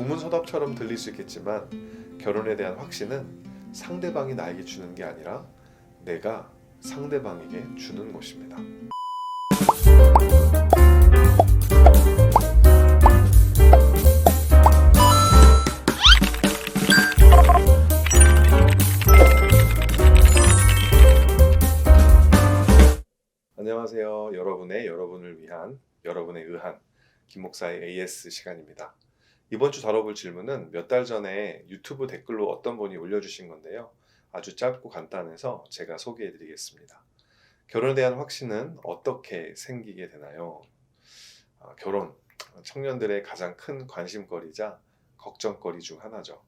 동문서답처럼 들릴 수 있겠지만 결혼에 대한 확신은 상대방이 나에게 주는 게 아니라 내가 상대방에게 주는 것입니다. 안녕하세요. 여러분의 여러분을 위한 여러분의 의한 김 목사의 AS 시간입니다. 이번 주 다뤄볼 질문은 몇 달 전에 유튜브 댓글로 어떤 분이 올려주신 건데요. 아주 짧고 간단해서 제가 소개해 드리겠습니다. 결혼에 대한 확신은 어떻게 생기게 되나요? 아, 결혼, 청년들의 가장 큰 관심거리자 걱정거리 중 하나죠.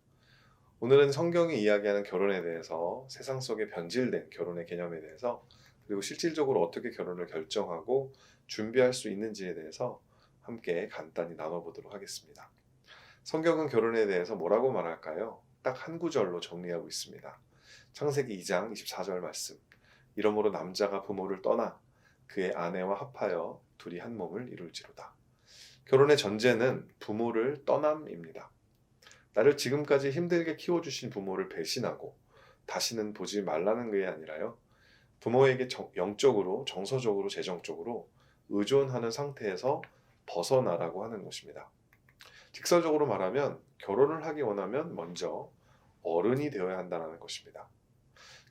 오늘은 성경이 이야기하는 결혼에 대해서 세상 속에 변질된 결혼의 개념에 대해서 그리고 실질적으로 어떻게 결혼을 결정하고 준비할 수 있는지에 대해서 함께 간단히 나눠보도록 하겠습니다. 성경은 결혼에 대해서 뭐라고 말할까요? 딱 한 구절로 정리하고 있습니다. 창세기 2장 24절 말씀. 이러므로 남자가 부모를 떠나 그의 아내와 합하여 둘이 한 몸을 이룰지로다. 결혼의 전제는 부모를 떠남입니다. 나를 지금까지 힘들게 키워주신 부모를 배신하고 다시는 보지 말라는 게 아니라요. 부모에게 정- 영적으로, 정서적으로, 재정적으로 의존하는 상태에서 벗어나라고 하는 것입니다. 직설적으로 말하면 결혼을 하기 원하면 먼저 어른이 되어야 한다는 것입니다.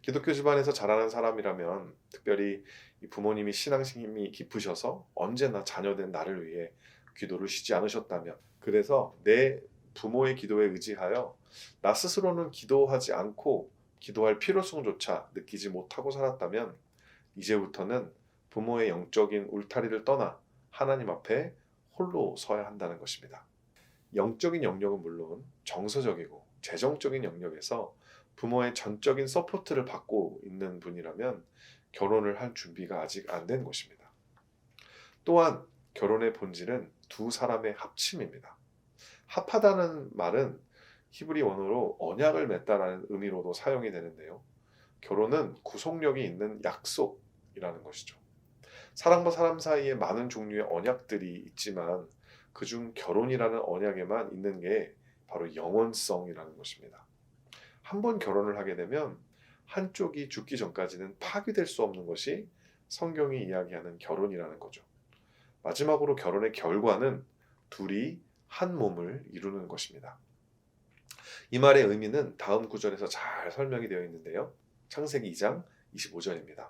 기독교 집안에서 자라는 사람이라면 특별히 이 부모님이 신앙심이 깊으셔서 언제나 자녀된 나를 위해 기도를 쉬지 않으셨다면 그래서 내 부모의 기도에 의지하여 나 스스로는 기도하지 않고 기도할 필요성조차 느끼지 못하고 살았다면 이제부터는 부모의 영적인 울타리를 떠나 하나님 앞에 홀로 서야 한다는 것입니다. 영적인 영역은 물론 정서적이고 재정적인 영역에서 부모의 전적인 서포트를 받고 있는 분이라면 결혼을 할 준비가 아직 안 된 것입니다. 또한 결혼의 본질은 두 사람의 합침입니다. 합하다는 말은 히브리 원어로 언약을 맺다라는 의미로도 사용이 되는데요. 결혼은 구속력이 있는 약속이라는 것이죠. 사람과 사람 사이에 많은 종류의 언약들이 있지만 그중 결혼이라는 언약에만 있는 게 바로 영원성이라는 것입니다. 한 번 결혼을 하게 되면 한쪽이 죽기 전까지는 파기될 수 없는 것이 성경이 이야기하는 결혼이라는 거죠. 마지막으로 결혼의 결과는 둘이 한 몸을 이루는 것입니다. 이 말의 의미는 다음 구절에서 잘 설명이 되어 있는데요. 창세기 2장 25절입니다.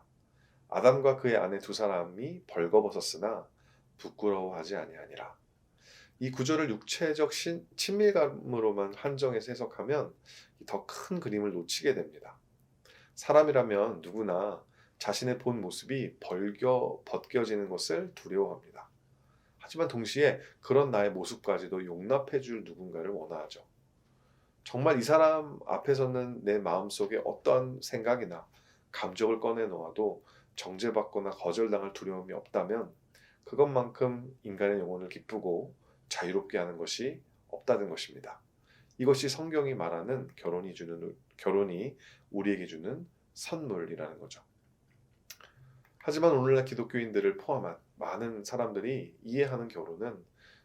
아담과 그의 아내 두 사람이 벌거벗었으나 부끄러워하지 아니하니라. 이 구절을 육체적 신- 친밀감으로만 한정해서 해석하면 더 큰 그림을 놓치게 됩니다. 사람이라면 누구나 자신의 본 모습이 벌겨 벗겨지는 것을 두려워합니다. 하지만 동시에 그런 나의 모습까지도 용납해 줄 누군가를 원하죠. 정말 이 사람 앞에서는 내 마음속에 어떠한 생각이나 감정을 꺼내 놓아도 정죄받거나 거절당할 두려움이 없다면 그것만큼 인간의 영혼을 기쁘고 자유롭게 하는 것이 없다는 것입니다. 이것이 성경이 말하는 결혼이 주는 결혼이 우리에게 주는 선물이라는 거죠. 하지만 오늘날 기독교인들을 포함한 많은 사람들이 이해하는 결혼은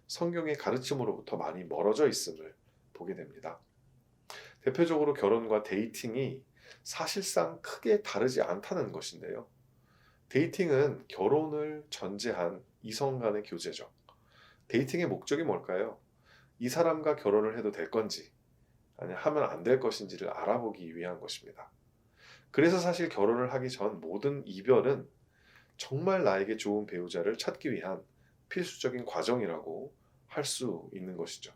성경의 가르침으로부터 많이 멀어져 있음을 보게 됩니다. 대표적으로 결혼과 데이팅이 사실상 크게 다르지 않다는 것인데요. 데이팅은 결혼을 전제한 이성 간의 교제죠. 데이팅의 목적이 뭘까요? 이 사람과 결혼을 해도 될 건지, 아니 하면 안 될 것인지를 알아보기 위한 것입니다. 그래서 사실 결혼을 하기 전 모든 이별은 정말 나에게 좋은 배우자를 찾기 위한 필수적인 과정이라고 할 수 있는 것이죠.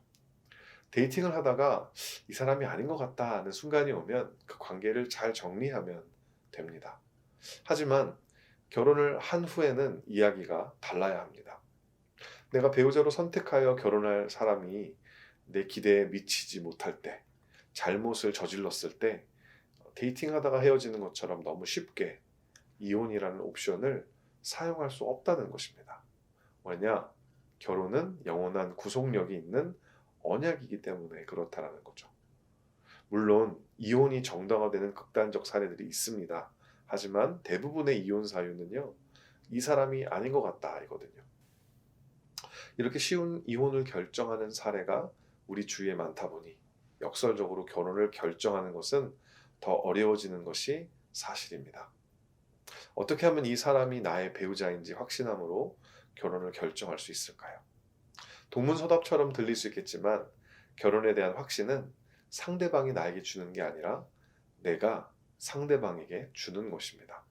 데이팅을 하다가 이 사람이 아닌 것 같다 하는 순간이 오면 그 관계를 잘 정리하면 됩니다. 하지만 결혼을 한 후에는 이야기가 달라야 합니다. 내가 배우자로 선택하여 결혼할 사람이 내 기대에 미치지 못할 때, 잘못을 저질렀을 때, 데이팅하다가 헤어지는 것처럼 너무 쉽게 이혼이라는 옵션을 사용할 수 없다는 것입니다. 왜냐? 결혼은 영원한 구속력이 있는 언약이기 때문에 그렇다라는 거죠. 물론 이혼이 정당화되는 극단적 사례들이 있습니다. 하지만 대부분의 이혼 사유는요, 이 사람이 아닌 것 같다 이거든요. 이렇게 쉬운 이혼을 결정하는 사례가 우리 주위에 많다 보니 역설적으로 결혼을 결정하는 것은 더 어려워지는 것이 사실입니다. 어떻게 하면 이 사람이 나의 배우자인지 확신함으로 결혼을 결정할 수 있을까요? 동문서답처럼 들릴 수 있겠지만 결혼에 대한 확신은 상대방이 나에게 주는 게 아니라 내가 상대방에게 주는 것입니다.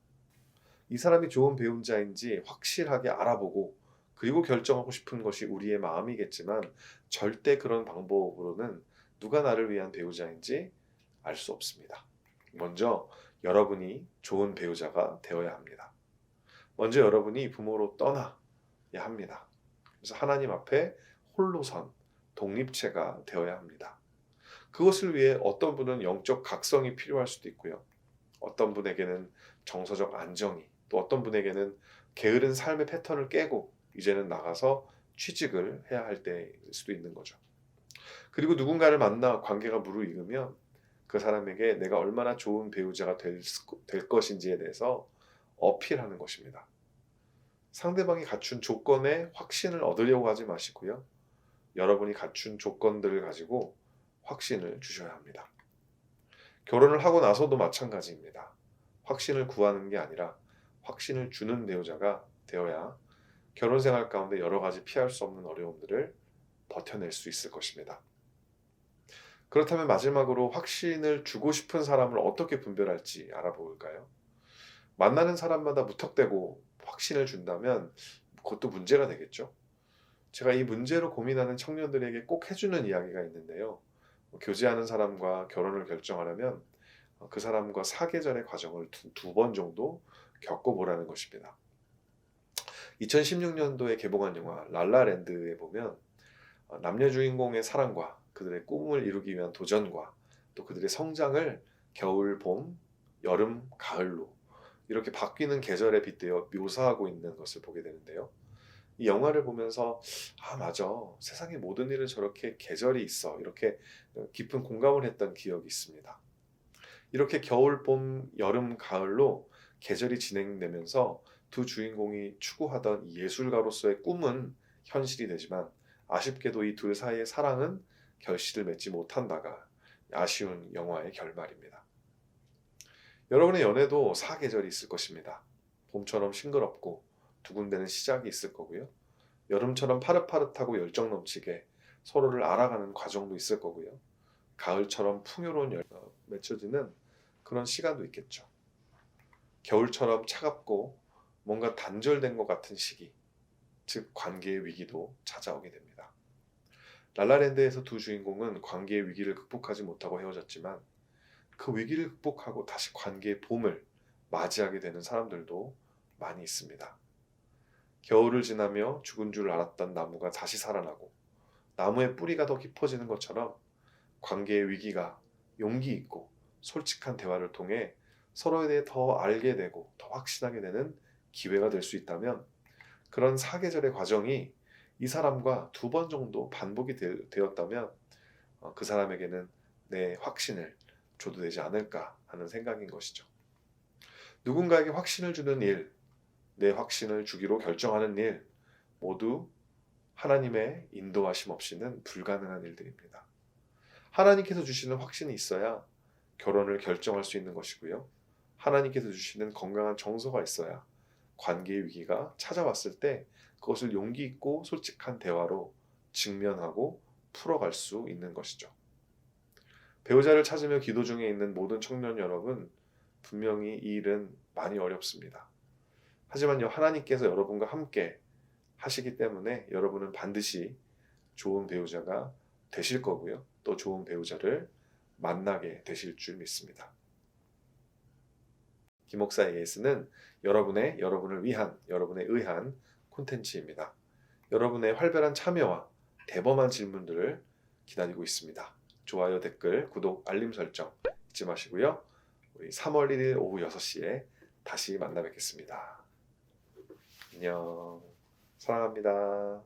이 사람이 좋은 배우자인지 확실하게 알아보고 그리고 결정하고 싶은 것이 우리의 마음이겠지만 절대 그런 방법으로는 누가 나를 위한 배우자인지 알 수 없습니다. 먼저 여러분이 좋은 배우자가 되어야 합니다. 먼저 여러분이 부모로 떠나야 합니다. 그래서 하나님 앞에 홀로선 독립체가 되어야 합니다. 그것을 위해 어떤 분은 영적 각성이 필요할 수도 있고요. 어떤 분에게는 정서적 안정이, 또 어떤 분에게는 게으른 삶의 패턴을 깨고 이제는 나가서 취직을 해야 할 때일 수도 있는 거죠. 그리고 누군가를 만나 관계가 무르익으면 그 사람에게 내가 얼마나 좋은 배우자가 될, 수- 될 것인지에 대해서 어필하는 것입니다. 상대방이 갖춘 조건에 확신을 얻으려고 하지 마시고요. 여러분이 갖춘 조건들을 가지고 확신을 주셔야 합니다. 결혼을 하고 나서도 마찬가지입니다. 확신을 구하는 게 아니라 확신을 주는 배우자가 되어야 결혼 생활 가운데 여러 가지 피할 수 없는 어려움들을 버텨낼 수 있을 것입니다. 그렇다면 마지막으로 확신을 주고 싶은 사람을 어떻게 분별할지 알아볼까요? 만나는 사람마다 무턱대고 확신을 준다면 그것도 문제가 되겠죠. 제가 이 문제로 고민하는 청년들에게 꼭 해주는 이야기가 있는데요. 교제하는 사람과 결혼을 결정하려면 어, 그 사람과 사계절의 과정을 두 번 정도 겪어보라는 것입니다. 2016년도에 개봉한 영화 랄라랜드에 보면 어, 남녀 주인공의 사랑과 그들의 꿈을 이루기 위한 도전과 또 그들의 성장을 겨울, 봄, 여름, 가을로 이렇게 바뀌는 계절에 빗대어 묘사하고 있는 것을 보게 되는데요. 이 영화를 보면서 아 맞아 세상의 모든 일은 저렇게 계절이 있어 이렇게 깊은 공감을 했던 기억이 있습니다. 이렇게 겨울, 봄, 여름, 가을로 계절이 진행되면서 두 주인공이 추구하던 이 예술가로서의 꿈은 현실이 되지만 아쉽게도 이 둘 사이의 사랑은 결실을 맺지 못한다가 아쉬운 영화의 결말입니다. 여러분의 연애도 사계절이 있을 것입니다. 봄처럼 싱그럽고 두근대는 시작이 있을 거고요. 여름처럼 파릇파릇하고 열정 넘치게 서로를 알아가는 과정도 있을 거고요. 가을처럼 풍요로운 열, 어, 맺혀지는 그런 시간도 있겠죠. 겨울처럼 차갑고 뭔가 단절된 것 같은 시기, 즉 관계의 위기도 찾아오게 됩니다. 랄라랜드에서 두 주인공은 관계의 위기를 극복하지 못하고 헤어졌지만 그 위기를 극복하고 다시 관계의 봄을 맞이하게 되는 사람들도 많이 있습니다. 겨울을 지나며 죽은 줄 알았던 나무가 다시 살아나고 나무의 뿌리가 더 깊어지는 것처럼 관계의 위기가 용기 있고 솔직한 대화를 통해 서로에 대해 더 알게 되고 더 확신하게 되는 기회가 될 수 있다면 그런 사계절의 과정이 이 사람과 두 번 정도 반복이 되, 되었다면 어, 그 사람에게는 내 확신을 줘도 되지 않을까 하는 생각인 것이죠. 누군가에게 확신을 주는 일, 내 확신을 주기로 결정하는 일, 모두 하나님의 인도하심 없이는 불가능한 일들입니다. 하나님께서 주시는 확신이 있어야 결혼을 결정할 수 있는 것이고요. 하나님께서 주시는 건강한 정서가 있어야 관계의 위기가 찾아왔을 때 그것을 용기 있고 솔직한 대화로 직면하고 풀어갈 수 있는 것이죠. 배우자를 찾으며 기도 중에 있는 모든 청년 여러분, 분명히 이 일은 많이 어렵습니다. 하지만요, 하나님께서 여러분과 함께 하시기 때문에 여러분은 반드시 좋은 배우자가 되실 거고요. 또 좋은 배우자를 만나게 되실 줄 믿습니다. 김목사 AS는 여러분의 여러분을 위한 여러분의 의한 콘텐츠입니다. 여러분의 활발한 참여와 대범한 질문들을 기다리고 있습니다. 좋아요, 댓글, 구독, 알림 설정 잊지 마시고요. 우리 3월 1일 오후 6시에 다시 만나 뵙겠습니다. 안녕. 사랑합니다.